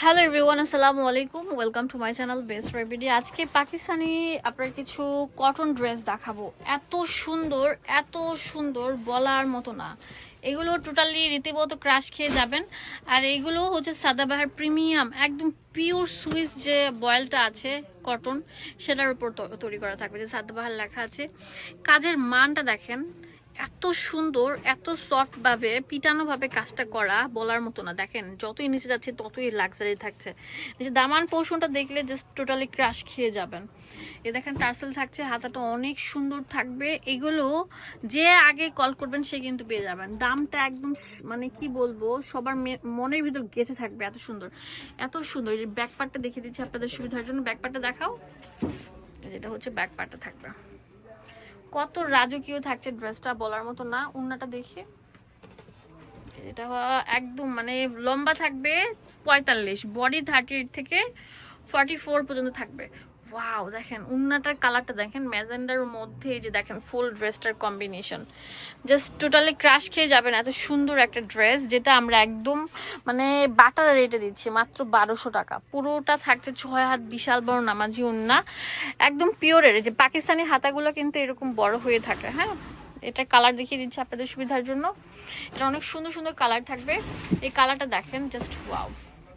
Hello everyone আসসালামু আলাইকুম welcome to my channel best রেবিডি আজকে পাকিস্তানি আপনার কিছু কটন ড্রেস দেখাবো। এত সুন্দর এত সুন্দর বলার মতো না। এগুলো টোটালি রীতিমতো ক্রাশ খেয়ে যাবেন। আর এগুলো হচ্ছে সাদাবাহার প্রিমিয়াম একদম পিওর সুইস যে বয়েলটা আছে কটন সেটার উপর তৈরি করা থাকবে। যে সাদাবাহার লেখা আছে। কাজের মানটা দেখেন। এত সুন্দর, এত সফট ভাবে, পিটানো ভাবে কাজটা করা বলার মতো না। দেখেন, যতই নিচে যাচ্ছে, ততই লাক্সারি থাকছে। দামান পোর্শনটা দেখলে জাস্ট টোটালি ক্রাশ খেয়ে যাবেন। এ দেখেন টার্সেল থাকছে, হাতাটা অনেক সুন্দর থাকবে। এগুলো যে আগে কল করবেন, সে কিন্তু পেয়ে যাবেন। দামটা একদম মানে কি বলব, সবার মনের ভিতর গেঁথে থাকবে এত সুন্দর। এত সুন্দর। এই যে ব্যাক পার্টটা দেখিয়ে দিচ্ছি আপনাদের সুবিধার জন্য। ব্যাক পার্টটা দেখাও। যেটা হচ্ছে ব্যাক পার্টটা থাকবে। কত রাজকীয় থাকছে ড্রেসটা বলার মতো না, উন্নাটা দেখে। এটা একদম মানে লম্বা থাকবে পঁয়তাল্লিশ বডি থার্টি এইট থেকে ফর্টি ফোর পর্যন্ত থাকবে। ওয়াও দেখেন, উন্নাটার কালারটা দেখেন, ম্যাজেন্ডার মধ্যে এই যে দেখেন ফুল ড্রেসটার কম্বিনেশন জাস্ট টোটালি ক্রাশ খেয়ে যাবেন, এত সুন্দর একটা ড্রেস যেটা আমরা একদম মানে বাটার রেটে দিচ্ছি, মাত্র বারোশো টাকা। পুরোটা থাকছে ছয় হাত বিশাল বড় নামাজি উন্না, একদম পিওরের যে পাকিস্তানি হাতাগুলো কিন্তু এরকম বড় হয়ে থাকে হ্যাঁ? এটা কালার দেখিয়ে দিচ্ছি আপনাদের সুবিধার জন্য। এটা অনেক সুন্দর সুন্দর কালার থাকবে। এই কালারটা দেখেন জাস্ট ওয়াও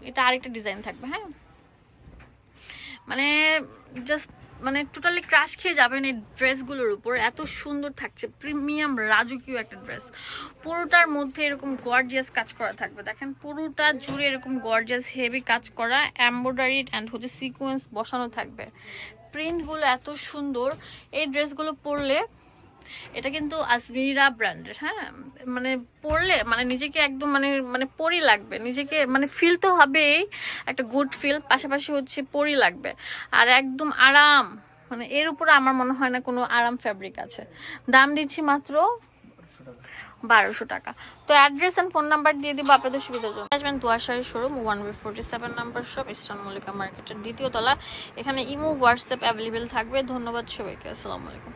এটা আরেকটা ডিজাইন থাকবে হ্যাঁ? মানে জাস্ট মানে টোটালি ক্রাশ খেয়ে যাবেন এই ড্রেসগুলোর উপর। এত সুন্দর থাকছে প্রিমিয়াম রাজকীয় একটা ড্রেস পুরোটার মধ্যে এরকম গর্জিয়াস কাজ করা থাকবে। দেখেন, পুরোটা জুড়ে এরকম গর্জিয়াস হেভি কাজ করা এমব্রয়ডারি অ্যান্ড হচ্ছে সিকোয়েন্স বসানো থাকবে। প্রিন্টগুলো এত সুন্দর, এই ড্রেসগুলো পরলে এটা কিন্তু আজমিরা ব্র্যান্ডের হ্যাঁ? মানে পরলে মানে নিজেকে একদম মানে মানে পরি লাগবে। নিজেকে মানে ফিল তো হবেই, একটা গুড ফিল পাশাপাশি হচ্ছে পরি লাগবে। আর একদম আরাম মানে এর উপরে আমার মনে হয় না কোনো আরাম ফ্যাব্রিক আছে। দাম দিচ্ছি মাত্র বারোশো টাকা। তো অ্যাড্রেস অ্যান্ড ফোন নাম্বার দিয়ে দিব আপনাদের সুবিধার জন্য। আসবেন দুয়াশাড়ি showroom one B forty seven number shop eastern Mallika মার্কেটের দ্বিতীয় তলা। এখানে ইমো হোয়াটসঅ্যাপ অ্যাভেলেবেল থাকবে। ধন্যবাদ সবাইকে। আসসালামু আলাইকুম।